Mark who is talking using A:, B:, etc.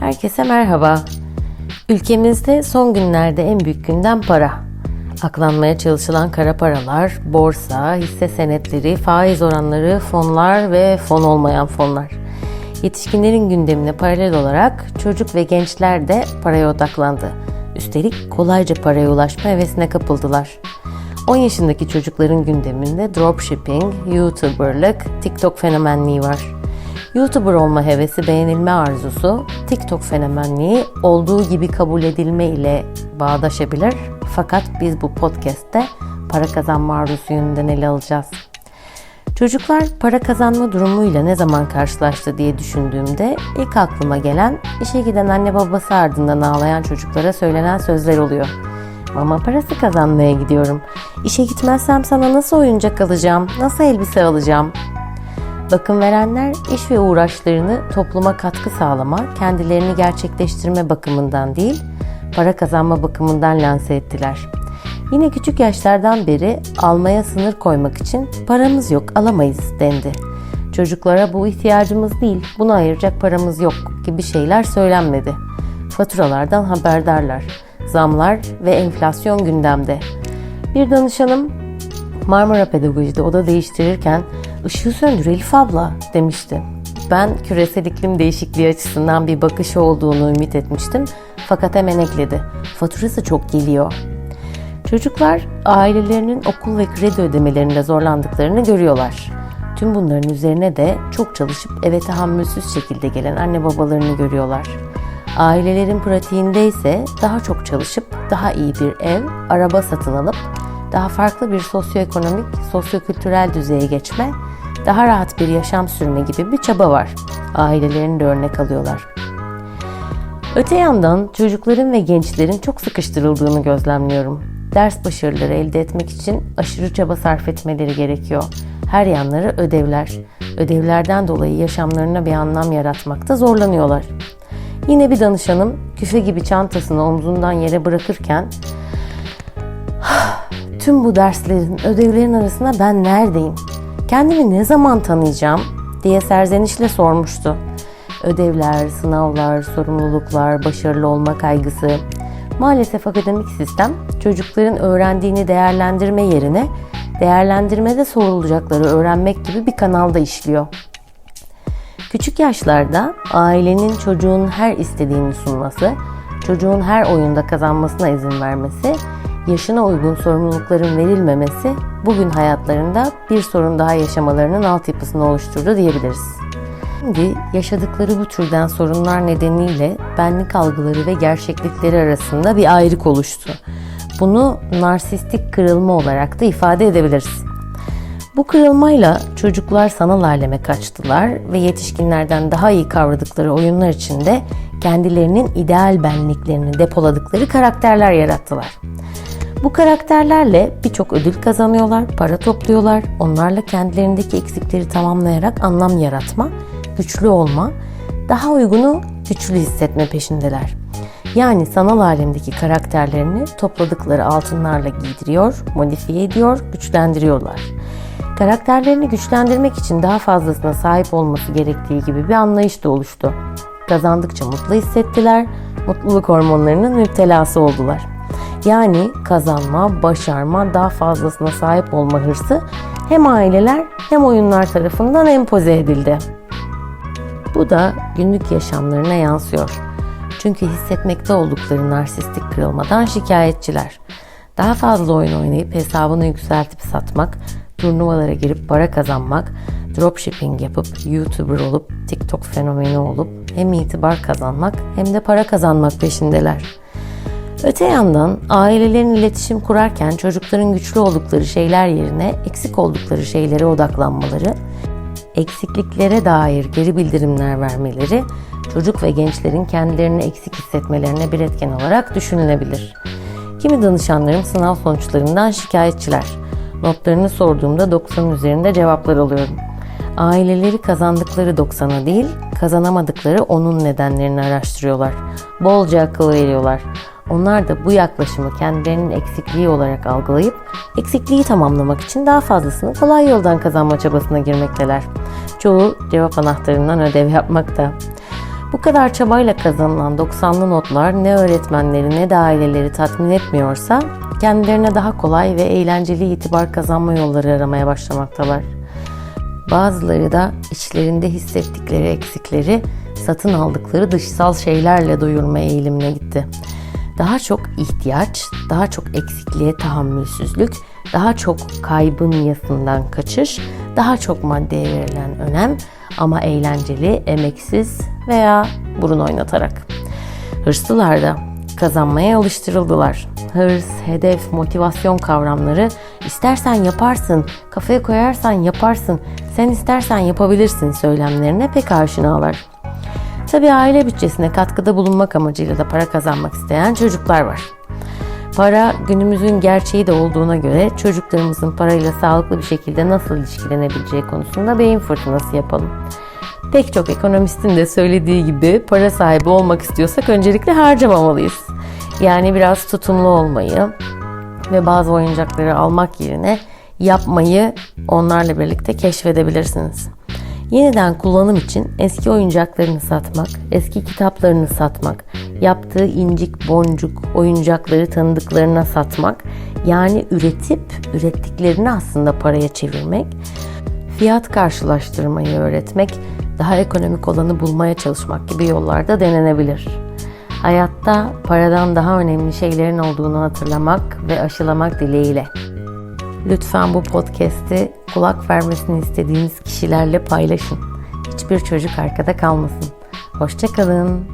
A: Herkese merhaba. Ülkemizde son günlerde en büyük gündem para. Aklanmaya çalışılan kara paralar, borsa, hisse senetleri, faiz oranları, fonlar ve fon olmayan fonlar. Yetişkinlerin gündemine paralel olarak çocuk ve gençler de paraya odaklandı. Üstelik kolayca paraya ulaşma hevesine kapıldılar. 10 yaşındaki çocukların gündeminde dropshipping, YouTuber'lık, TikTok fenomenliği var. YouTuber olma hevesi, beğenilme arzusu, TikTok fenomenliği olduğu gibi kabul edilme ile bağdaşabilir. Fakat biz bu podcast'te para kazanma arzusu yönünden ele alacağız. Çocuklar para kazanma durumuyla ne zaman karşılaştı diye düşündüğümde ilk aklıma gelen işe giden anne babası ardından ağlayan çocuklara söylenen sözler oluyor. Mama parası kazanmaya gidiyorum. İşe gitmezsem sana nasıl oyuncak alacağım, nasıl elbise alacağım? Bakım verenler iş ve uğraşlarını topluma katkı sağlama, kendilerini gerçekleştirme bakımından değil, para kazanma bakımından lanse ettiler. Yine küçük yaşlardan beri almaya sınır koymak için paramız yok, alamayız dendi. Çocuklara bu ihtiyacımız değil, bunu ayıracak paramız yok gibi şeyler söylenmedi. Faturalardan haberdarlar. Zamlar ve enflasyon gündemde. Bir danışanım Marmara Pedagoji'de oda değiştirirken ışığı söndür Elif abla demişti. Ben küresel iklim değişikliği açısından bir bakış olduğunu ümit etmiştim fakat hemen ekledi. Faturası çok geliyor. Çocuklar ailelerinin okul ve kredi ödemelerinde zorlandıklarını görüyorlar. Tüm bunların üzerine de çok çalışıp eve tahammülsüz şekilde gelen anne babalarını görüyorlar. Ailelerin pratiğinde ise daha çok çalışıp daha iyi bir ev, araba satın alıp daha farklı bir sosyoekonomik, sosyokültürel düzeye geçme, daha rahat bir yaşam sürme gibi bir çaba var. Ailelerini de örnek alıyorlar. Öte yandan çocukların ve gençlerin çok sıkıştırıldığını gözlemliyorum. Ders başarıları elde etmek için aşırı çaba sarf etmeleri gerekiyor. Her yanları ödevler. Ödevlerden dolayı yaşamlarına bir anlam yaratmakta zorlanıyorlar. Yine bir danışanım küfe gibi çantasını omzundan yere bırakırken tüm bu derslerin, ödevlerin arasında ben neredeyim? Kendimi ne zaman tanıyacağım? diye serzenişle sormuştu. Ödevler, sınavlar, sorumluluklar, başarılı olma kaygısı. Maalesef akademik sistem çocukların öğrendiğini değerlendirme yerine değerlendirmede sorulacakları öğrenmek gibi bir kanalda işliyor. Küçük yaşlarda ailenin çocuğun her istediğini sunması, çocuğun her oyunda kazanmasına izin vermesi, yaşına uygun sorumlulukların verilmemesi bugün hayatlarında bir sorun daha yaşamalarının altyapısını oluşturdu diyebiliriz. Şimdi yaşadıkları bu türden sorunlar nedeniyle benlik algıları ve gerçeklikleri arasında bir ayrık oluştu. Bunu narsistik kırılma olarak da ifade edebiliriz. Bu kırılmayla çocuklar sanal aleme kaçtılar ve yetişkinlerden daha iyi kavradıkları oyunlar içinde kendilerinin ideal benliklerini depoladıkları karakterler yarattılar. Bu karakterlerle birçok ödül kazanıyorlar, para topluyorlar. Onlarla kendilerindeki eksikleri tamamlayarak anlam yaratma, güçlü olma, daha uygunu güçlü hissetme peşindeler. Yani sanal alemdeki karakterlerini topladıkları altınlarla giydiriyor, modifiye ediyor, güçlendiriyorlar. Karakterlerini güçlendirmek için daha fazlasına sahip olması gerektiği gibi bir anlayış da oluştu. Kazandıkça mutlu hissettiler, mutluluk hormonlarının müptelası oldular. Yani kazanma, başarma, daha fazlasına sahip olma hırsı hem aileler hem oyunlar tarafından empoze edildi. Bu da günlük yaşamlarına yansıyor. Çünkü hissetmekte oldukları narsistik kırılmadan şikayetçiler. Daha fazla oyun oynayıp hesabını yükseltip satmak, turnuvalara girip para kazanmak, dropshipping yapıp YouTuber olup TikTok fenomeni olup hem itibar kazanmak hem de para kazanmak peşindeler. Öte yandan ailelerin iletişim kurarken çocukların güçlü oldukları şeyler yerine eksik oldukları şeylere odaklanmaları, eksikliklere dair geri bildirimler vermeleri çocuk ve gençlerin kendilerini eksik hissetmelerine bir etken olarak düşünülebilir. Kimi danışanlarım sınav sonuçlarından şikayetçiler. Notlarını sorduğumda 90'ın üzerinde cevaplar alıyorum. Aileleri kazandıkları 90'a değil, kazanamadıkları onun nedenlerini araştırıyorlar. Bolca akıl veriyorlar. Onlar da bu yaklaşımı kendilerinin eksikliği olarak algılayıp eksikliği tamamlamak için daha fazlasını kolay yoldan kazanma çabasına girmekteler. Çoğu cevap anahtarından ödev yapmakta. Bu kadar çabayla kazanılan 90'lı notlar ne öğretmenleri ne de aileleri tatmin etmiyorsa kendilerine daha kolay ve eğlenceli itibar kazanma yolları aramaya başlamaktalar. Bazıları da içlerinde hissettikleri eksikleri satın aldıkları dışsal şeylerle doyurma eğilimine gitti. Daha çok ihtiyaç, daha çok eksikliğe tahammülsüzlük, daha çok kaybın yasından kaçış, daha çok maddeye verilen önem ama eğlenceli, emeksiz veya burun oynatarak. Hırslılar da kazanmaya alıştırıldılar. Hırs, hedef, motivasyon kavramları istersen yaparsın, kafaya koyarsan yaparsın, sen istersen yapabilirsin söylemlerine pek aşinalar. Tabii aile bütçesine katkıda bulunmak amacıyla da para kazanmak isteyen çocuklar var. Para günümüzün gerçeği de olduğuna göre çocuklarımızın parayla sağlıklı bir şekilde nasıl ilişkilenebileceği konusunda beyin fırtınası yapalım. Pek çok ekonomistin de söylediği gibi para sahibi olmak istiyorsak öncelikle harcamamalıyız. Yani biraz tutumlu olmayı ve bazı oyuncakları almak yerine yapmayı onlarla birlikte keşfedebilirsiniz. Yeniden kullanım için eski oyuncaklarını satmak, eski kitaplarını satmak, yaptığı incik boncuk oyuncakları tanıdıklarına satmak, yani üretip ürettiklerini aslında paraya çevirmek, fiyat karşılaştırmayı öğretmek, daha ekonomik olanı bulmaya çalışmak gibi yollarda denenebilir. Hayatta paradan daha önemli şeylerin olduğunu hatırlamak ve aşılamak dileğiyle. Lütfen bu podcast'i kulak vermesini istediğiniz kişilerle paylaşın. Hiçbir çocuk arkada kalmasın. Hoşçakalın.